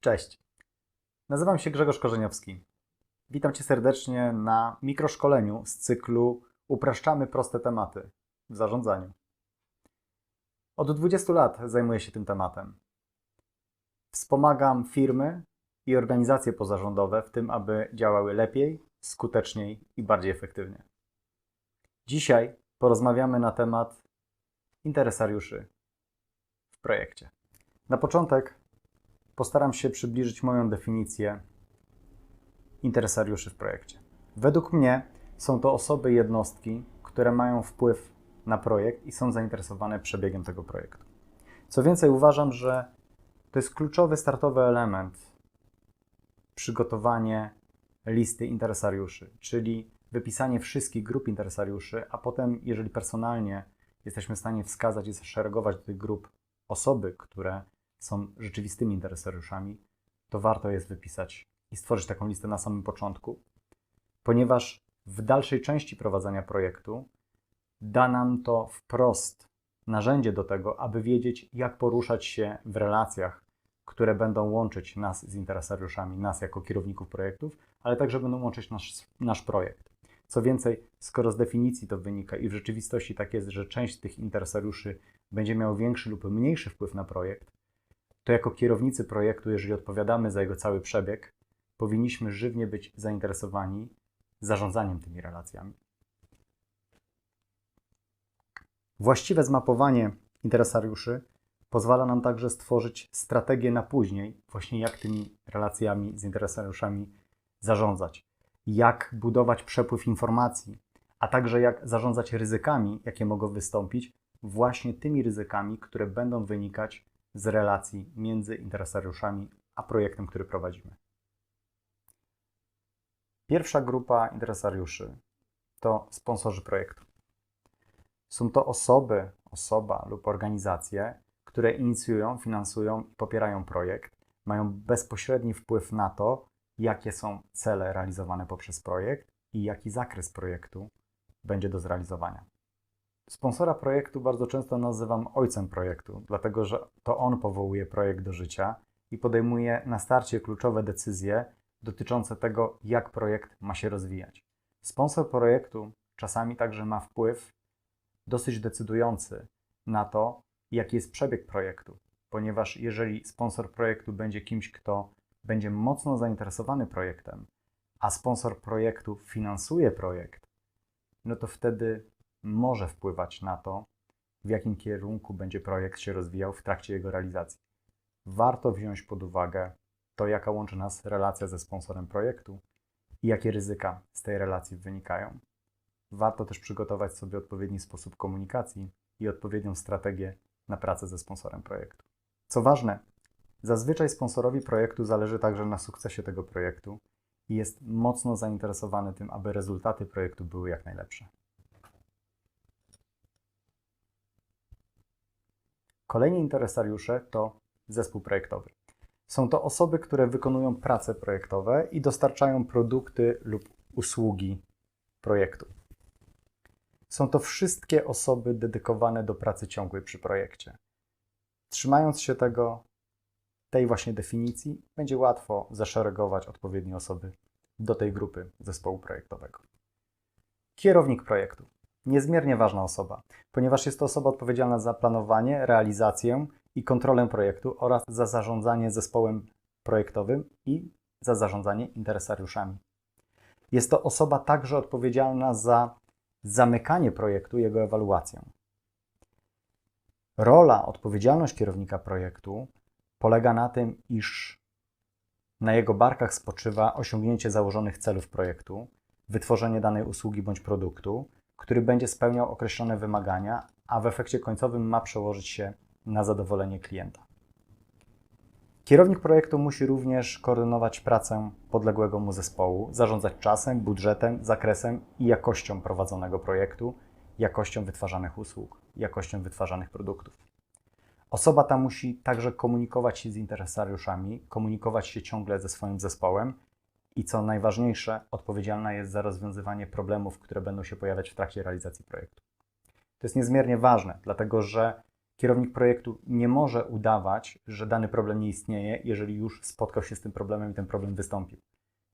Cześć. Nazywam się Grzegorz Korzeniowski. Witam Cię serdecznie na mikroszkoleniu z cyklu Upraszczamy proste tematy w zarządzaniu. Od 20 lat zajmuję się tym tematem. Wspomagam firmy i organizacje pozarządowe w tym, aby działały lepiej, skuteczniej i bardziej efektywnie. Dzisiaj porozmawiamy na temat interesariuszy w projekcie. Na początek postaram się przybliżyć moją definicję interesariuszy w projekcie. Według mnie są to osoby, jednostki, które mają wpływ na projekt i są zainteresowane przebiegiem tego projektu. Co więcej, uważam, że to jest kluczowy startowy element przygotowanie listy interesariuszy, czyli wypisanie wszystkich grup interesariuszy, a potem, jeżeli personalnie jesteśmy w stanie wskazać i zaszeregować do tych grup osoby, które są rzeczywistymi interesariuszami, to warto jest wypisać i stworzyć taką listę na samym początku, ponieważ w dalszej części prowadzenia projektu da nam to wprost narzędzie do tego, aby wiedzieć, jak poruszać się w relacjach, które będą łączyć nas z interesariuszami, nas jako kierowników projektów, ale także będą łączyć nasz, nasz projekt. Co więcej, skoro z definicji to wynika i w rzeczywistości tak jest, że część z tych interesariuszy będzie miał większy lub mniejszy wpływ na projekt, to jako kierownicy projektu, jeżeli odpowiadamy za jego cały przebieg, powinniśmy żywnie być zainteresowani zarządzaniem tymi relacjami. Właściwe zmapowanie interesariuszy pozwala nam także stworzyć strategię na później, właśnie jak tymi relacjami z interesariuszami zarządzać, jak budować przepływ informacji, a także jak zarządzać ryzykami, jakie mogą wystąpić, właśnie tymi ryzykami, które będą wynikać z relacji między interesariuszami a projektem, który prowadzimy. Pierwsza grupa interesariuszy to sponsorzy projektu. Są to osoby, osoba lub organizacje, które inicjują, finansują i popierają projekt, mają bezpośredni wpływ na to, jakie są cele realizowane poprzez projekt i jaki zakres projektu będzie do zrealizowania. Sponsora projektu bardzo często nazywam ojcem projektu, dlatego że to on powołuje projekt do życia i podejmuje na starcie kluczowe decyzje dotyczące tego, jak projekt ma się rozwijać. Sponsor projektu czasami także ma wpływ dosyć decydujący na to, jaki jest przebieg projektu, ponieważ jeżeli sponsor projektu będzie kimś, kto będzie mocno zainteresowany projektem, a sponsor projektu finansuje projekt, no to wtedy może wpływać na to, w jakim kierunku będzie projekt się rozwijał w trakcie jego realizacji. Warto wziąć pod uwagę to, jaka łączy nas relacja ze sponsorem projektu i jakie ryzyka z tej relacji wynikają. Warto też przygotować sobie odpowiedni sposób komunikacji i odpowiednią strategię na pracę ze sponsorem projektu. Co ważne, zazwyczaj sponsorowi projektu zależy także na sukcesie tego projektu i jest mocno zainteresowany tym, aby rezultaty projektu były jak najlepsze. Kolejni interesariusze to zespół projektowy. Są to osoby, które wykonują prace projektowe i dostarczają produkty lub usługi projektu. Są to wszystkie osoby dedykowane do pracy ciągłej przy projekcie. Trzymając się tego, tej właśnie definicji, będzie łatwo zaszeregować odpowiednie osoby do tej grupy zespołu projektowego. Kierownik projektu niezmiernie ważna osoba, ponieważ jest to osoba odpowiedzialna za planowanie, realizację i kontrolę projektu oraz za zarządzanie zespołem projektowym i za zarządzanie interesariuszami. Jest to osoba także odpowiedzialna za zamykanie projektu jego ewaluację. Rola, odpowiedzialność kierownika projektu polega na tym, iż na jego barkach spoczywa osiągnięcie założonych celów projektu, wytworzenie danej usługi bądź produktu, który będzie spełniał określone wymagania, a w efekcie końcowym ma przełożyć się na zadowolenie klienta. Kierownik projektu musi również koordynować pracę podległego mu zespołu, zarządzać czasem, budżetem, zakresem i jakością prowadzonego projektu, jakością wytwarzanych usług, jakością wytwarzanych produktów. Osoba ta musi także komunikować się z interesariuszami, komunikować się ciągle ze swoim zespołem i co najważniejsze, odpowiedzialna jest za rozwiązywanie problemów, które będą się pojawiać w trakcie realizacji projektu. To jest niezmiernie ważne, dlatego że Kierownik projektu nie może udawać, że dany problem nie istnieje, jeżeli już spotkał się z tym problemem i ten problem wystąpił.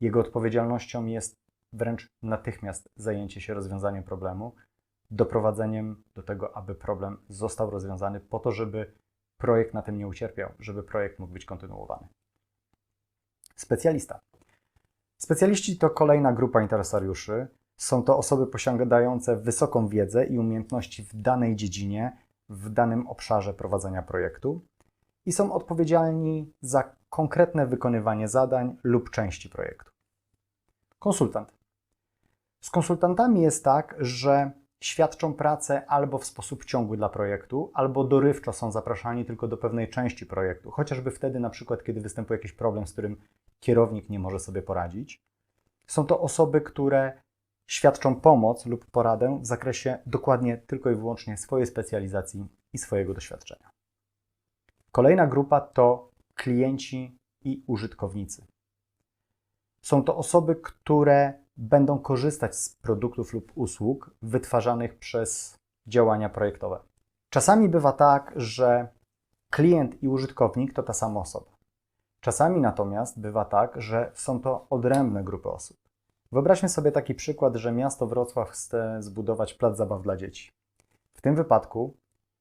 Jego odpowiedzialnością jest wręcz natychmiast zajęcie się rozwiązaniem problemu, doprowadzeniem do tego, aby problem został rozwiązany, po to, żeby projekt na tym nie ucierpiał, żeby projekt mógł być kontynuowany. Specjalista. Specjaliści to kolejna grupa interesariuszy. Są to osoby posiadające wysoką wiedzę i umiejętności w danej dziedzinie, w danym obszarze prowadzenia projektu i są odpowiedzialni za konkretne wykonywanie zadań lub części projektu. Konsultant. Z konsultantami jest tak, że świadczą pracę albo w sposób ciągły dla projektu, albo dorywczo są zapraszani tylko do pewnej części projektu, chociażby wtedy, na przykład, kiedy występuje jakiś problem, z którym kierownik nie może sobie poradzić. Są to osoby, które świadczą pomoc lub poradę w zakresie dokładnie tylko i wyłącznie swojej specjalizacji i swojego doświadczenia. Kolejna grupa to klienci i użytkownicy. Są to osoby, które będą korzystać z produktów lub usług wytwarzanych przez działania projektowe. Czasami bywa tak, że klient i użytkownik to ta sama osoba. Czasami natomiast bywa tak, że są to odrębne grupy osób. Wyobraźmy sobie taki przykład, że miasto Wrocław chce zbudować plac zabaw dla dzieci. W tym wypadku,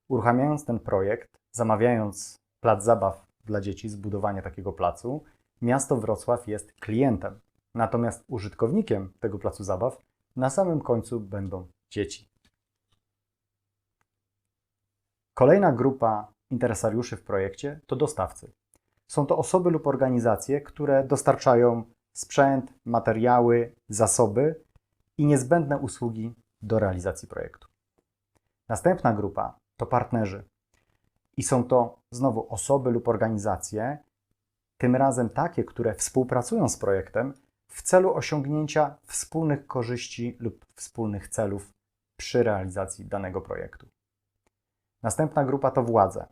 uruchamiając ten projekt, zamawiając plac zabaw dla dzieci, zbudowanie takiego placu, miasto Wrocław jest klientem. Natomiast użytkownikiem tego placu zabaw na samym końcu będą dzieci. Kolejna grupa interesariuszy w projekcie to dostawcy. Są to osoby lub organizacje, które dostarczają sprzęt, materiały, zasoby i niezbędne usługi do realizacji projektu. Następna grupa to partnerzy. I są to znowu osoby lub organizacje, tym razem takie, które współpracują z projektem w celu osiągnięcia wspólnych korzyści lub wspólnych celów przy realizacji danego projektu. Następna grupa to władze.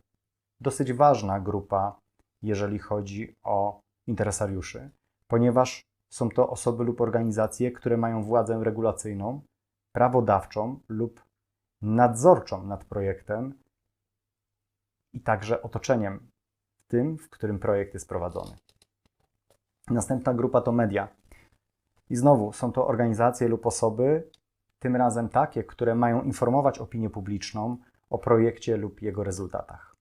Dosyć ważna grupa, jeżeli chodzi o interesariuszy, ponieważ są to osoby lub organizacje, które mają władzę regulacyjną, prawodawczą lub nadzorczą nad projektem i także otoczeniem tym, w którym projekt jest prowadzony. Następna grupa to media. I znowu są to organizacje lub osoby, tym razem takie, które mają informować opinię publiczną o projekcie lub jego rezultatach.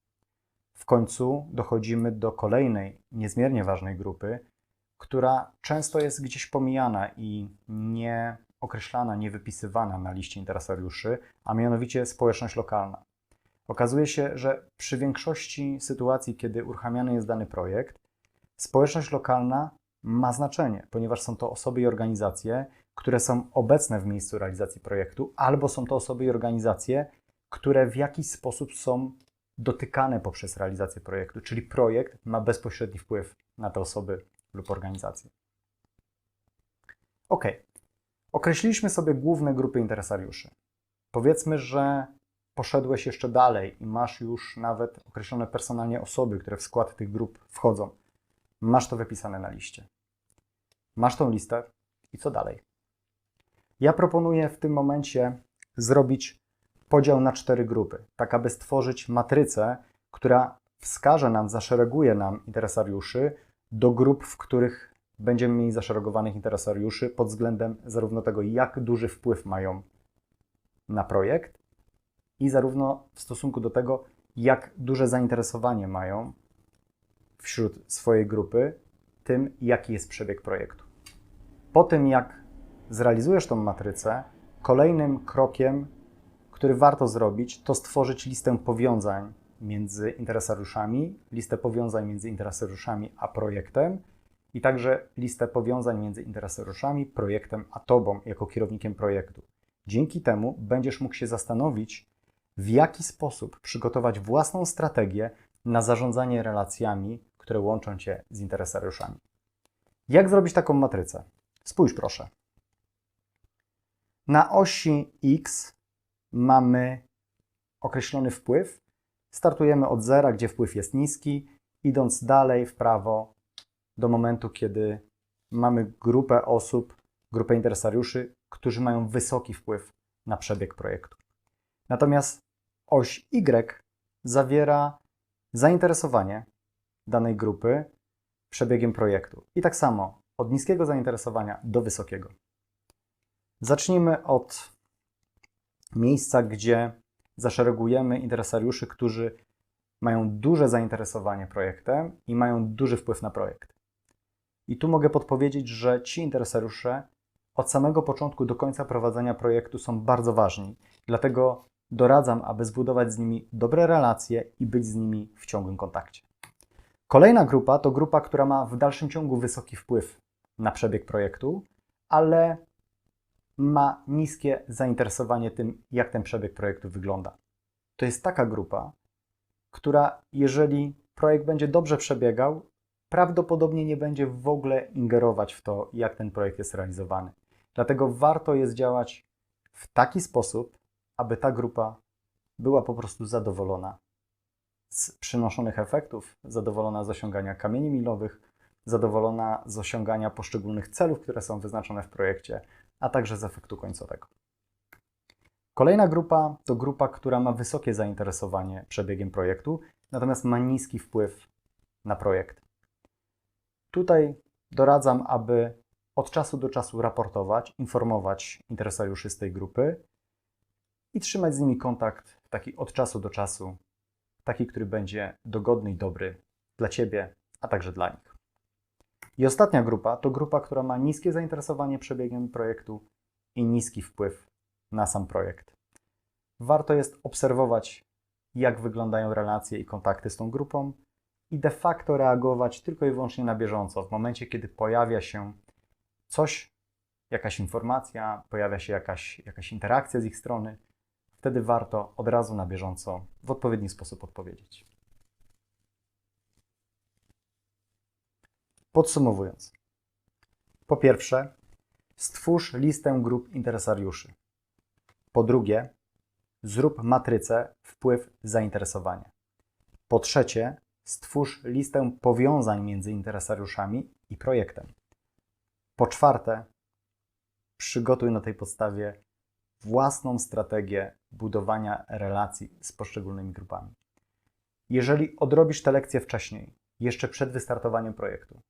W końcu dochodzimy do kolejnej, niezmiernie ważnej grupy, która często jest gdzieś pomijana i nie określana, nie wypisywana na liście interesariuszy, a mianowicie społeczność lokalna. Okazuje się, że przy większości sytuacji, kiedy uruchamiany jest dany projekt, społeczność lokalna ma znaczenie, ponieważ są to osoby i organizacje, które są obecne w miejscu realizacji projektu, albo są to osoby i organizacje, które w jakiś sposób są dotykane poprzez realizację projektu, czyli projekt ma bezpośredni wpływ na te osoby lub organizacje. Ok. Określiliśmy sobie główne grupy interesariuszy. Powiedzmy, że poszedłeś jeszcze dalej i masz już nawet określone personalnie osoby, które w skład tych grup wchodzą. Masz to wypisane na liście. Masz tą listę i co dalej? Ja proponuję w tym momencie zrobić podział na cztery grupy, tak aby stworzyć matrycę, która wskaże nam, zaszereguje nam interesariuszy do grup, w których będziemy mieli zaszeregowanych interesariuszy pod względem zarówno tego, jak duży wpływ mają na projekt, i zarówno w stosunku do tego, jak duże zainteresowanie mają wśród swojej grupy tym, jaki jest przebieg projektu. Po tym, jak zrealizujesz tą matrycę, kolejnym krokiem, który warto zrobić, to stworzyć listę powiązań między interesariuszami, listę powiązań między interesariuszami a projektem i także listę powiązań między interesariuszami, projektem a tobą jako kierownikiem projektu. Dzięki temu będziesz mógł się zastanowić, w jaki sposób przygotować własną strategię na zarządzanie relacjami, które łączą Cię z interesariuszami. Jak zrobić taką matrycę? Spójrz proszę. Na osi X mamy określony wpływ. Startujemy od zera, gdzie wpływ jest niski, idąc dalej w prawo do momentu, kiedy mamy grupę osób, grupę interesariuszy, którzy mają wysoki wpływ na przebieg projektu. Natomiast oś Y zawiera zainteresowanie danej grupy przebiegiem projektu. I tak samo od niskiego zainteresowania do wysokiego. Zacznijmy od miejsca, gdzie zaszeregujemy interesariuszy, którzy mają duże zainteresowanie projektem i mają duży wpływ na projekt. I tu mogę podpowiedzieć, że ci interesariusze od samego początku do końca prowadzenia projektu są bardzo ważni. Dlatego doradzam, aby zbudować z nimi dobre relacje i być z nimi w ciągłym kontakcie. Kolejna grupa to grupa, która ma w dalszym ciągu wysoki wpływ na przebieg projektu, ale ma niskie zainteresowanie tym, jak ten przebieg projektu wygląda. To jest taka grupa, która, jeżeli projekt będzie dobrze przebiegał, prawdopodobnie nie będzie w ogóle ingerować w to, jak ten projekt jest realizowany. Dlatego warto jest działać w taki sposób, aby ta grupa była po prostu zadowolona z przynoszonych efektów, zadowolona z osiągania kamieni milowych, zadowolona z osiągania poszczególnych celów, które są wyznaczone w projekcie, a także z efektu końcowego. Kolejna grupa to grupa, która ma wysokie zainteresowanie przebiegiem projektu, natomiast ma niski wpływ na projekt. Tutaj doradzam, aby od czasu do czasu raportować, informować interesariuszy z tej grupy i trzymać z nimi kontakt taki od czasu do czasu, taki, który będzie dogodny i dobry dla Ciebie, a także dla nich. I ostatnia grupa to grupa, która ma niskie zainteresowanie przebiegiem projektu i niski wpływ na sam projekt. Warto jest obserwować, jak wyglądają relacje i kontakty z tą grupą i de facto reagować tylko i wyłącznie na bieżąco. W momencie, kiedy pojawia się coś, jakaś informacja, pojawia się jakaś, jakaś interakcja z ich strony, wtedy warto od razu na bieżąco w odpowiedni sposób odpowiedzieć. Podsumowując, po pierwsze, stwórz listę grup interesariuszy. Po drugie, zrób matrycę wpływ zainteresowania. Po trzecie, stwórz listę powiązań między interesariuszami i projektem. Po czwarte, przygotuj na tej podstawie własną strategię budowania relacji z poszczególnymi grupami. Jeżeli odrobisz te lekcje wcześniej, jeszcze przed wystartowaniem projektu,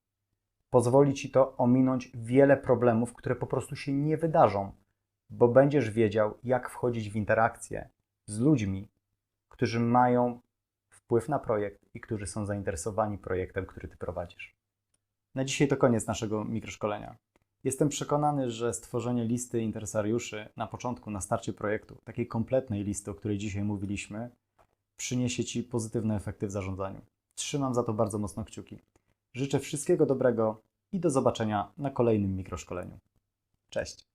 pozwoli ci to ominąć wiele problemów, które po prostu się nie wydarzą, bo będziesz wiedział, jak wchodzić w interakcję z ludźmi, którzy mają wpływ na projekt i którzy są zainteresowani projektem, który ty prowadzisz. Na dzisiaj to koniec naszego mikroszkolenia. Jestem przekonany, że stworzenie listy interesariuszy na początku, na starcie projektu, takiej kompletnej listy, o której dzisiaj mówiliśmy, przyniesie Ci pozytywne efekty w zarządzaniu. Trzymam za to bardzo mocno kciuki. Życzę wszystkiego dobrego i do zobaczenia na kolejnym mikroszkoleniu. Cześć!